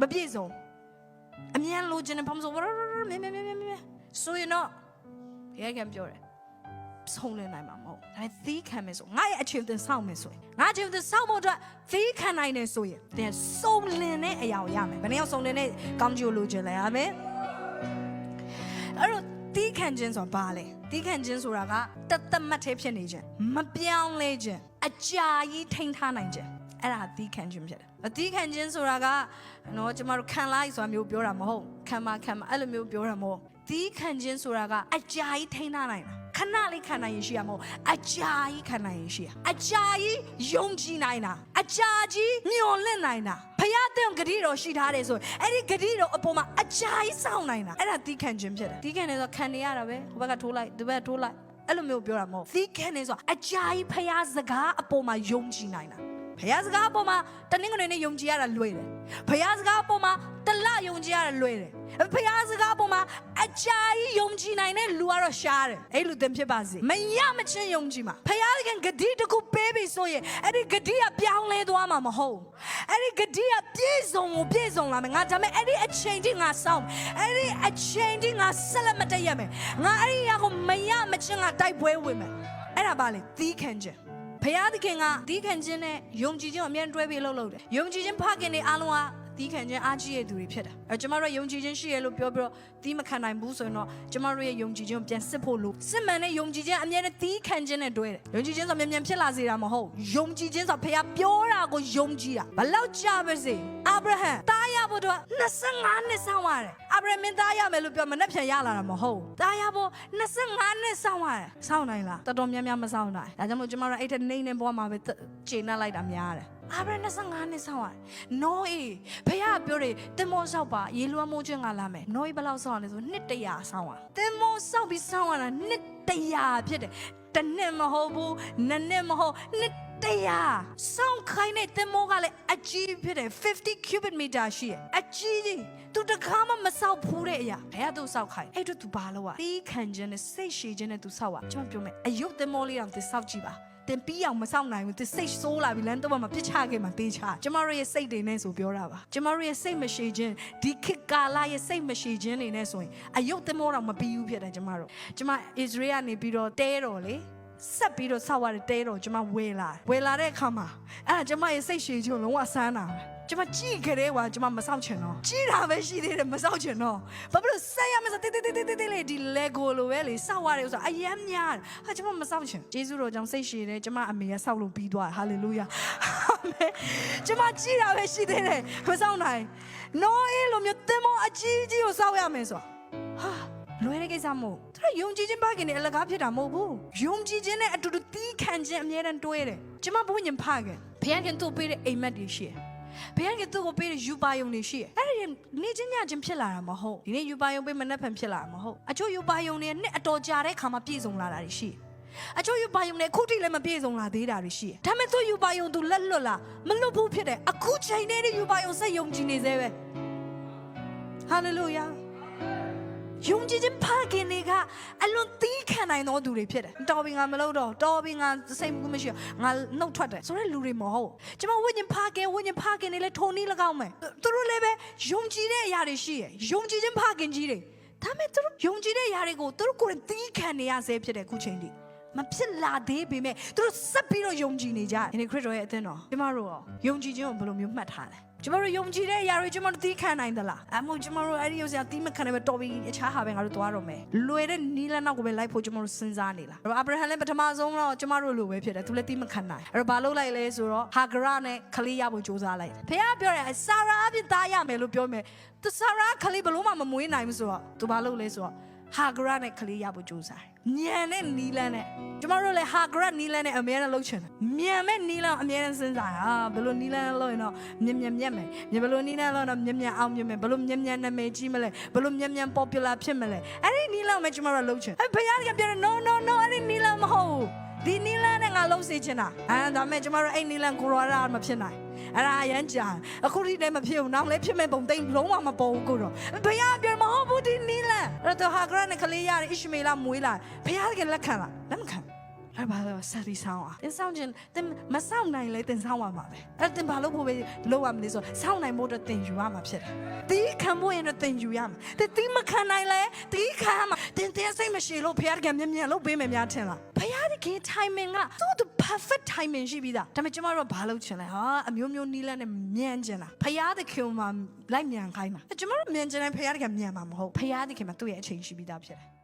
မပြည့်စုံအမြန်လိုချင်တဲ့ဘာမှမဆိုမဲမဲမဲမဲမဲဆိုရင်တော့ဘုရားကပြောတယ်ဆုံးလင်းနိုင်မှာမဟုတ်ဒါပေမဲ့သီးခံမယ်ဆိုငါရဲ့အချင်းတင်ဆောက်မယ်ဆိုရင်ငါအချင်းတင်ဆောက်ဖို့အတွက်သီးခံနိုင်တယ်ဆိုရင်တဲ့ဆုံးလင်းတဲ့အရာကိုရမယ်ဘယ်နှယောက်ဆုံးလင်းတဲ့ကောင်းကျိုးလိုချင်လဲအာမင်အဲ့တော့သီးခံခြင်းဆိုတာဘာလဲသီးခံခြင်းဆိုတာကတသက်မတ်သေးဖြစ်နေခြင်းမပြောင်းလဲခြင်းအကြာကြီးထိန်းထားနိုင်ခြင်း အဲ့ဒါသီးခံခြင်းဖြစ်တယ်အသီးခံခြင်းဆိုတာကနော်ကျမတို့ခံလိုက်ဆိုတာမျိုးပြောတာမဟုတ်ခံမခံမအဲ့လိုမျိုးပြောတာမဟုတ်သီးခံခြင်းဆိုတာကအကြာကြီးထိန်းထားနိုင်တာခဏလေးခံနိုင်ရင်ရှိရမဟုတ်အကြာကြီးခံနိုင်ရင်ရှိရအကြာကြီးယုံကြည်နိုင်တာအကြာကြီးမျှော်လင့်နိုင်တာဖယားတဲ့ဂတိတော်ရှိထားတယ်ဆိုရင်အဲ့ဒီဂတိတော်အပေါ်မှာအကြာကြီးစောင့်နိုင်တာအဲ့ဒါသီးခံခြင်းဖြစ်တယ်သီးခံတယ်ဆိုခံနေရတာပဲဟိုဘက်ကထိုးလိုက်ဒီဘက်ထိုးလိုက်အဲ့လိုမျိုးပြောတာမဟုတ်သီးခံနေဆိုတာအကြာကြီးဖယားစကားအပေါ်မှာယုံကြည်နိုင်တာ ဖယားစကားအပေါ်မှာတနင်္ဂနွေနေ့ယုံကြည်ရတာလွယ်တယ်ဖယားစကားအပေါ်မှာတလယုံကြည်ရတာလွယ်တယ်ဖယားစကားအပေါ်မှာအကြာကြီးယုံကြည်နိုင်တဲ့လူကတော့ရှားတယ်အဲ့လူသင်ဖြစ်ပါစေမရမချင်းယုံကြည်မှာဖယားကဂတိတစ်ခုပေးပြီဆိုရင်အဲ့ဒီဂတိကပြောင်းလဲသွားမှာမဟုတ်အဲ့ဒီဂတိကပြည့်စုံကိုပြည့်စုံလာမယ်ငါဒါမဲ့အဲ့ဒီအချိန်ထိငါစောင့်အဲ့ဒီအချိန်ထိငါဆက်လက်မတက်ရမယ်ငါအဲ့ဒီအရာကိုမရမချင်းငါတိုက်ပွဲဝင်မယ်အဲ့ဒါပါလေသီးခံခြင်း ဖယားသခင်ကသီးခံခြင်းနဲ့ယုံကြည်ခြင်းကိုအမြဲတွဲပြီးလှုပ်လို့တယ်ယုံကြည်ခြင်းဖခင်တွေအားလုံးက သီးခံခြင်းအားကြီးတဲ့သူတွေဖြစ်တာအဲကျမတို့ယုံကြည်ခြင်းရှိရလို့ပြောပြီးတော့သီးမခံနိုင်ဘူးဆိုရင်တော့ကျမတို့ရဲ့ယုံကြည်ခြင်းကိုပြန်စစ်ဖို့လို့စစ်မှန်တဲ့ယုံကြည်ခြင်းအမြဲတမ်းသီးခံခြင်းနဲ့တွဲတယ်ယုံကြည်ခြင်းဆိုမြန်မြန်ဖြစ်လာစေတာမဟုတ်ယုံကြည်ခြင်းဆိုဖခင်ပြောတာကိုယုံကြည်တာဘလောက်ကြာပါစေအာဗြဟံတားရဖို့တော့25နှစ်ဆောင်းရတယ်အာဗြဟံမင်းသားရမယ်လို့ပြောမနဲ့ပြန်ရလာတာမဟုတ်တားရဖို့25နှစ်ဆောင်းရတယ်ဆောင်းနိုင်လားတော်တော်များများမဆောင်းနိုင်ဒါကြောင့်မို့ကျမတို့အဲ့ထက်နေနေဘွားမှာပဲခြေနှက်လိုက်တာများတယ် အာဗြဟံ25နှစ်ဆောင်းရတယ်။နောအေဖခင်ကပြောတယ်တင်မောဆောက်ပါရေလွှမ်းမိုးခြင်းကလာမယ်။နောအေဘယ်လောက်ဆောင်းရလဲဆိုနှစ်တရာဆောင်းရ။တင်မောဆောက်ပြီးဆောင်းရတာနှစ်တရာဖြစ်တယ်။တစ်နှစ်မဟုတ်ဘူး၊နှစ်နှစ်မဟုတ်နှစ်တရာဆောင်းခိုင်းတဲ့တင်မောကလည်းအကြီးဖြစ်တယ်50 cubic meter ရှိတယ်။အကြီးကြီးသူတကားမှမဆောက်ဘူးတဲ့အရာဘယ်ကသူဆောက်ခိုင်းအဲ့တော့သူဘာလို့อ่ะတီးခံခြင်းနဲ့စိတ်ရှည်ခြင်းနဲ့သူဆောက်อ่ะကျွန်မပြောမယ်အယုတ်တင်မောလေးအောင်သူဆောက်ကြည့်ပါ တင်ပြီးအောင်မဆောင်နိုင်ဘူးသူစိတ်ဆိုးလာပြီလမ်းတော့မှပြစ်ချခဲ့မှပေးချကျမတို့ရဲ့စိတ်တွေနဲ့ဆိုပြောတာပါကျမတို့ရဲ့စိတ်မရှိခြင်းဒီခေတ်ကာလရဲ့စိတ်မရှိခြင်းတွေနဲ့ဆိုရင်အယုတ်တင်မောတော့မပြီးဘူးဖြစ်တယ်ကျမတို့ကျမဣသရေလနေပြီးတော့တဲတော်လေ ဆက်ပြီးတော့ဆောက်ရတဲ့တဲတော်ကျမဝေလာဝေလာတဲ့အခါမှာအဲ့ဒါကျမရဲ့စိတ်ရှည်ခြင်းလုံးဝဆန်းတာပဲကျမကြည့်ကြတဲ့ကွာကျမမဆောက်ချင်တော့ကြည့်တာပဲရှိသေးတယ်မဆောက်ချင်တော့ဘာဖြစ်လို့ဆက်ရမစတေးတေးတေးတေးတေးလေးဒီ Lego လိုပဲလေဆောက်ရတယ်ဆိုတော့အယမ်းများတယ်ဟာကျမမဆောက်ချင်ဂျေဇုတော်ကြောင့်စိတ်ရှည်တယ်ကျမအမေကဆောက်လို့ပြီးသွားဟာလေလုယာအာမင်ကျမကြည့်တာပဲရှိသေးတယ်မဆောက်နိုင်နော်အေးလိုမျိုးတင်မောအကြီးကြီးကိုဆောက်ရမယ်ဆိုဟာလွယ်တဲ့ကိစ္စမဟုတ်သူကယုံကြည်ခြင်းပါခင်နဲ့အလကားဖြစ်တာမဟုတ်ဘူးယုံကြည်ခြင်းနဲ့အတူတူတီးခံခြင်းအမြဲတမ်းတွဲတယ်ကျမဘုရင်ဖခင်ဘုရားခင်သူ့ပေးတဲ့အိမ်မက်တွေရှိတယ်ဘုရားကသူ့ကိုပေးတဲ့ယူပါယုံတွေရှိတယ်။အဲ့ဒီနေချင်းညချင်းဖြစ်လာတာမဟုတ်။ဒီနေ့ယူပါယုံပေးမနှက်ဖန်ဖြစ်လာတာမဟုတ်။အချို့ယူပါယုံတွေနဲ့အတော်ကြာတဲ့ခါမှပြည့်စုံလာတာတွေရှိတယ်။အချို့ယူပါယုံတွေအခုထိလည်းမပြည့်စုံလာသေးတာတွေရှိတယ်။ဒါပေမဲ့သူယူပါယုံသူလက်လွတ်လာမလွတ်ဘူးဖြစ်တယ်။အခုချိန်နဲ့ယူပါယုံစိတ်ယုံကြည်နေသေးပဲ။ဟာလေလုယာ။ ယုံကြည်ခြင်းဖခင်တွေကအလွန်သီးခံနိုင်သောသူတွေဖြစ်တယ်။တော်ပြီငါမလုပ်တော့တော်ပြီငါစိတ်ကူးမရှိတော့ငါနှုတ်ထွက်တယ်ဆိုတဲ့လူတွေမဟုတ်။ကျွန်မဝိညာဉ်ဖခင်ဝိညာဉ်ဖခင်တွေလည်းထုံနည်း၎င်းမယ်။သူတို့လည်းပဲယုံကြည်တဲ့အရာတွေရှိရယ်။ယုံကြည်ခြင်းဖခင်ကြီးတွေ။ဒါပေမဲ့သူတို့ယုံကြည်တဲ့အရာတွေကိုသူတို့ကိုယ်တိုင်သီးခံနေရဆဲဖြစ်တယ်အခုချိန်ထိ။မဖြစ်လာသေးပေမဲ့သူတို့ဆက်ပြီးတော့ယုံကြည်နေကြတယ်။ဒီနေ့ခရစ်တော်ရဲ့အသင်းတော်ကျမတို့ရောယုံကြည်ခြင်းကိုဘယ်လိုမျိုးမှတ်ထားလဲ။ကျမတို့ယုံကြည်တဲ့အရာတွေကျမတို့သီးခံနိုင်သလားအမို့ကျမတို့အဲ့ဒီဥစ္စာသီးမခံနိုင်ပဲတော်ပြီအခြားဟာပဲငါတို့သွားတော့မယ်လွယ်တဲ့နီးလန်းနောက်ကိုပဲလိုက်ဖို့ကျမတို့စဉ်းစားနေလားအဲ့တော့အာဗြဟံလည်းပထမဆုံးတော့ကျမတို့လိုပဲဖြစ်တယ်သူလည်းသီးမခံနိုင်အဲ့တော့ဘာလုပ်လိုက်လဲဆိုတော့ဟာဂရနဲ့ခလေးရဖို့စူးစမ်းလိုက်ဖခင်ပြောတယ်ဆာရာအပြင်သားရမယ်လို့ပြောမယ်သူဆာရာခလေးဘလို့မှမမွေးနိုင်ဘူးဆိုတော့သူဘာလုပ်လဲဆိုတော့ ဟာဂရနဲ့ခလေးရဖို့စူးစမ်းညံနဲ့နီလန်းနဲ့ကျမတို့လည်းဟာဂရနီလန်းနဲ့အများနဲ့လှုပ်ချင်တယ်မြန်မဲ့နီလန်းအများနဲ့စဉ်းစားဟာဘလို့နီလန်းလှုပ်ရင်တော့မြင်မြင်မြက်မယ်မြင်ဘလို့နီလန်းလှုပ်တော့မြင်မြင်အောင်မြင်မယ်ဘလို့မြင်မြင်နာမည်ကြီးမလဲဘလို့မြင်မြင် popular ဖြစ်မလဲအဲ့ဒီနီလန်းကိုကျမတို့လှုပ်ချင်အဲ့ဘုရားကပြောတယ် no no no အဲ့ဒီနီလန်းမဟုတ်ဘူး ဒီနီလန်းနဲ့ငါလှုပ်စေချင်တာအဲ့ဒါမဲ့ကျမတို့အဲ့နီလန်းကိုရောရာမဖြစ်နိုင်အဲ့ဒါအရန်ကြာအခုထိလည်းမဖြစ်ဘူးနောက်လည်းဖြစ်မဲ့ပုံသိမ့်လုံးဝမပေါ်ဘူးကိုတော့ဘုရားပြောမဟုတ်ဘူးဒီနီလန်းအဲ့တော့ဟာဂရနဲ့ကလေးရတယ်အစ္စမေလမွေးလာဘုရားကလက်ခံလားလက်မခံ အဲ့ဘာလို့ဆက်ပြီးဆောင်းอ่ะတင်ဆောင်းခြင်းတင်မဆောင်းနိုင်လဲတင်ဆောင်းရမှာပဲအဲ့တင်ဘာလို့ဖို့ပဲလုပ်ရမလဲဆိုဆောင်းနိုင်ဖို့တော့တင်ယူရမှာဖြစ်တယ်တီးခံဖို့ရင်တော့တင်ယူရမှာတင်တီးမခံနိုင်လဲတီးခံမှာတင်တင်စိတ်မရှိလို့ဖခင်ကမြင်မြင်လို့ပေးမယ်များထင်လားဖခင် timing ကသူ့ the perfect timing ရှိပြီးသားဒါပေမဲ့ကျမတို့ကဘာလုပ်ချင်လဲဟာအမျိုးမျိုးနီးလန်းနဲ့မြန်ချင်တာဖခင်မှာလိုက်မြန်ခိုင်းတာကျမတို့မြန်ချင်တယ်ဖခင်ကမြန်မှာမဟုတ်ဖခင်ကသူ့ရဲ့အချိန်ရှိပြီးသားဖြစ်တယ်